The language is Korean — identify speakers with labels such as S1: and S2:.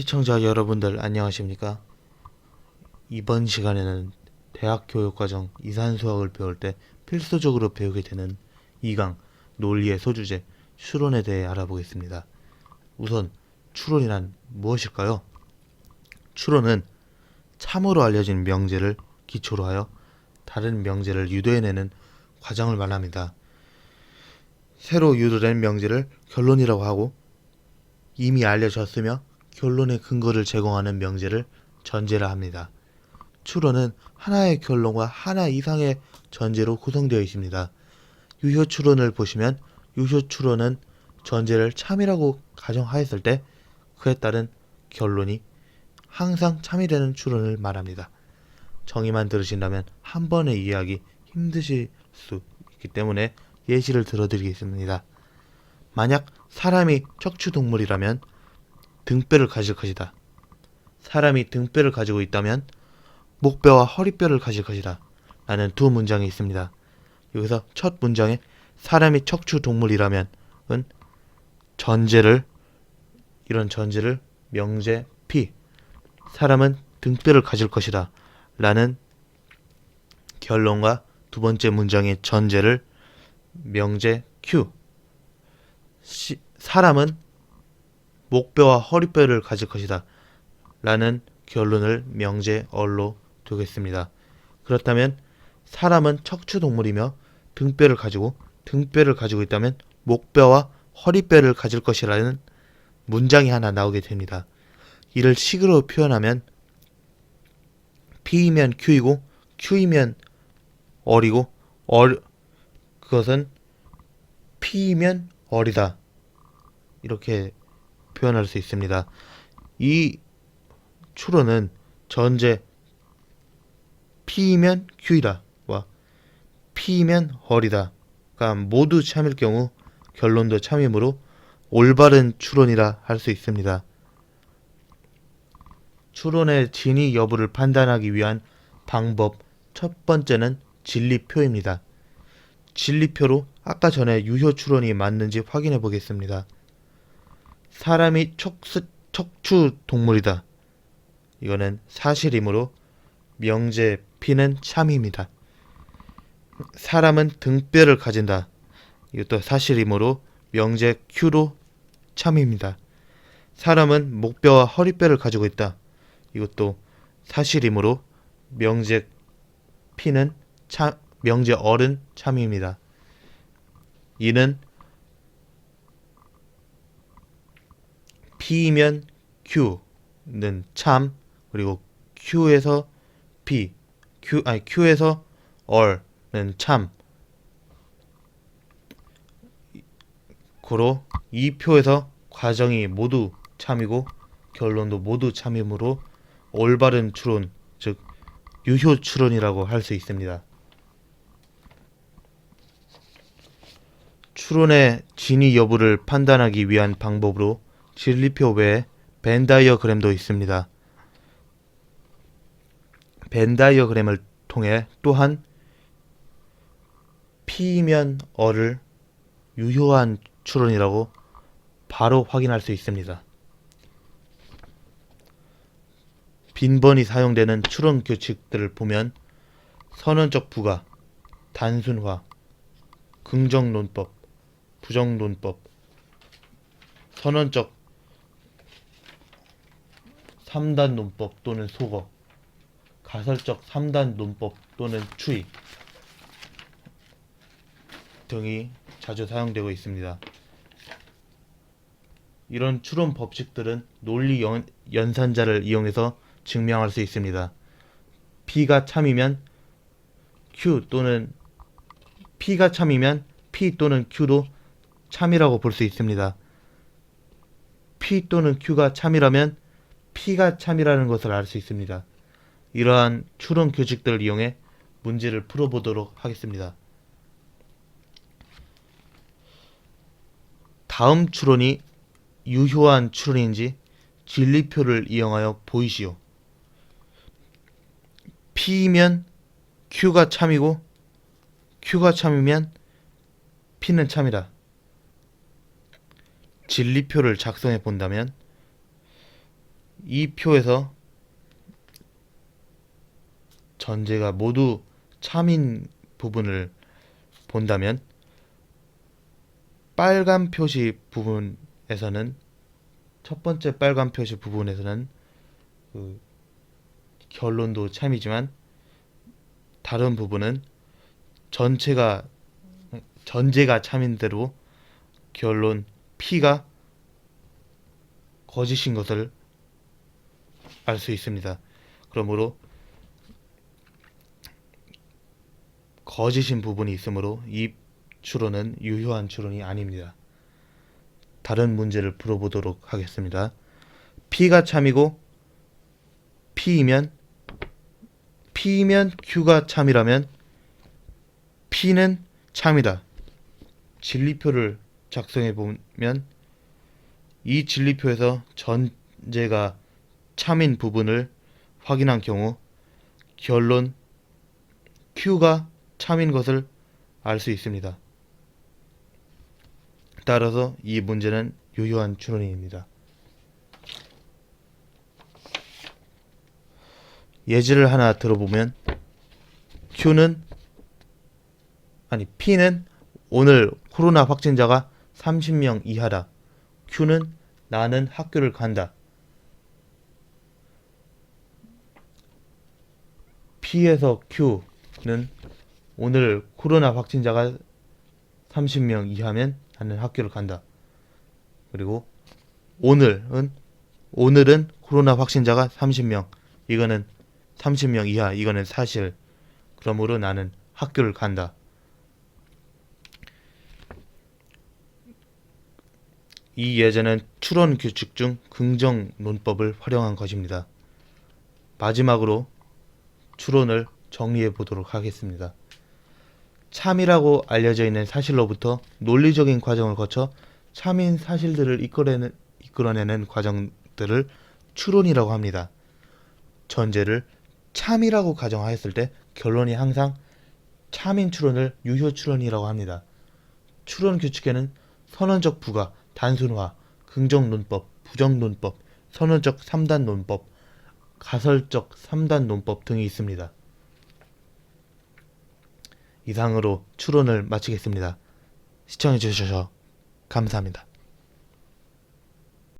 S1: 시청자 여러분들 안녕하십니까? 이번 시간에는 대학 교육과정 이산 수학을 배울 때 필수적으로 배우게 되는 2강 논리의 소주제 추론에 대해 알아보겠습니다. 우선 추론이란 무엇일까요? 추론은 참으로 알려진 명제를 기초로 하여 다른 명제를 유도해내는 과정을 말합니다. 새로 유도된 명제를 결론이라고 하고 이미 알려졌으며 결론의 근거를 제공하는 명제를 전제라 합니다. 추론은 하나의 결론과 하나 이상의 전제로 구성되어 있습니다. 유효 추론을 보시면 유효 추론은 전제를 참이라고 가정하였을 때 그에 따른 결론이 항상 참이 되는 추론을 말합니다. 정의만 들으신다면 한 번에 이해하기 힘드실 수 있기 때문에 예시를 들어드리겠습니다. 만약 사람이 척추동물이라면 등뼈를 가질 것이다. 사람이 등뼈를 가지고 있다면 목뼈와 허리뼈를 가질 것이다. 라는 두 문장이 있습니다. 여기서 첫 문장에 사람이 척추 동물이라면 은 전제를 이런 전제를 명제 P 사람은 등뼈를 가질 것이다. 라는 결론과 두 번째 문장의 전제를 명제 Q 시, 사람은 목뼈와 허리뼈를 가질 것이다. 라는 결론을 명제 얼로 두겠습니다. 그렇다면 사람은 척추동물이며 등뼈를 가지고 등뼈를 가지고 있다면 목뼈와 허리뼈를 가질 것이라는 문장이 하나 나오게 됩니다. 이를 식으로 표현하면 P이면 Q이고 Q이면 얼이고 얼 그것은 P이면 얼이다. 이렇게 표현할 수 있습니다. 이 추론은 전제 P이면 Q이다와 P이면 얼이다가 모두 참일 경우 결론도 참이므로 올바른 추론이라 할 수 있습니다. 추론의 진위 여부를 판단하기 위한 방법 첫 번째는 진리표입니다. 진리표로 아까 전에 유효 추론이 맞는지 확인해 보겠습니다. 사람이 척수, 척추 동물이다. 이거는 사실이므로 명제 P는 참입니다. 사람은 등뼈를 가진다. 이것도 사실이므로 명제 Q로 참입니다. 사람은 목뼈와 허리뼈를 가지고 있다. 이것도 사실이므로 명제 P는 참, 명제 어른 참입니다. 이는 P이면 Q는 참 그리고 Q에서 P Q 아니 Q에서 얼는 참 고로 이 표에서 과정이 모두 참이고 결론도 모두 참이므로 올바른 추론 즉 유효 추론이라고 할 수 있습니다. 추론의 진위 여부를 판단하기 위한 방법으로 진리표 외에 벤 다이어그램도 있습니다. 벤 다이어그램을 통해 또한 P이면 어를 유효한 추론이라고 바로 확인할 수 있습니다. 빈번히 사용되는 추론 규칙들을 보면 선언적 부가, 단순화, 긍정 논법, 부정 논법, 선언적 3단 논법 또는 소거, 가설적 3단 논법 또는 추이 등이 자주 사용되고 있습니다. 이런 추론 법칙들은 논리 연, 연산자를 이용해서 증명할 수 있습니다. P가 참이면 Q 또는 P가 참이면 P 또는 Q도 참이라고 볼 수 있습니다. P 또는 Q가 참이라면 P가 참이라는 것을 알 수 있습니다. 이러한 추론 규칙들을 이용해 문제를 풀어보도록 하겠습니다. 다음 추론이 유효한 추론인지 진리표를 이용하여 보이시오. P이면 Q가 참이고 Q가 참이면 P는 참이다. 진리표를 작성해 본다면 이 표에서 전제가 모두 참인 부분을 본다면 빨간 표시 부분에서는 첫 번째 빨간 표시 부분에서는 그 결론도 참이지만 다른 부분은 전체가 전제가 참인 대로 결론 P가 거짓인 것을 알 수 있습니다. 그러므로 거짓인 부분이 있으므로 이 추론은 유효한 추론이 아닙니다. 다른 문제를 풀어보도록 하겠습니다. P가 참이고 P이면 P이면 Q가 참이라면 P는 참이다. 진리표를 작성해 보면 이 진리표에서 전제가 참인 부분을 확인한 경우 결론 Q가 참인 것을 알 수 있습니다. 따라서 이 문제는 유효한 추론입니다. 예지를 하나 들어보면 Q는 아니 P는 오늘 코로나 확진자가 30명 이하다. Q는 나는 학교를 간다. P에서 Q는 오늘 코로나 확진자가 30명 이하면 나는 학교를 간다. 그리고 오늘은 오늘은 코로나 확진자가 30명. 이거는 30명 이하. 이거는 사실. 그러므로 나는 학교를 간다. 이 예제는 추론 규칙 중 긍정 논법을 활용한 것입니다. 마지막으로 추론을 정리해 보도록 하겠습니다. 참이라고 알려져 있는 사실로부터 논리적인 과정을 거쳐 참인 사실들을 이끌어내는, 이끌어내는 과정들을 추론이라고 합니다. 전제를 참이라고 가정하였을 때 결론이 항상 참인 추론을 유효 추론이라고 합니다. 추론 규칙에는 선언적 부가, 단순화, 긍정 논법, 부정 논법, 선언적 3단 논법, 가설적 3단 논법 등이 있습니다. 이상으로 추론을 마치겠습니다. 시청해주셔서 감사합니다.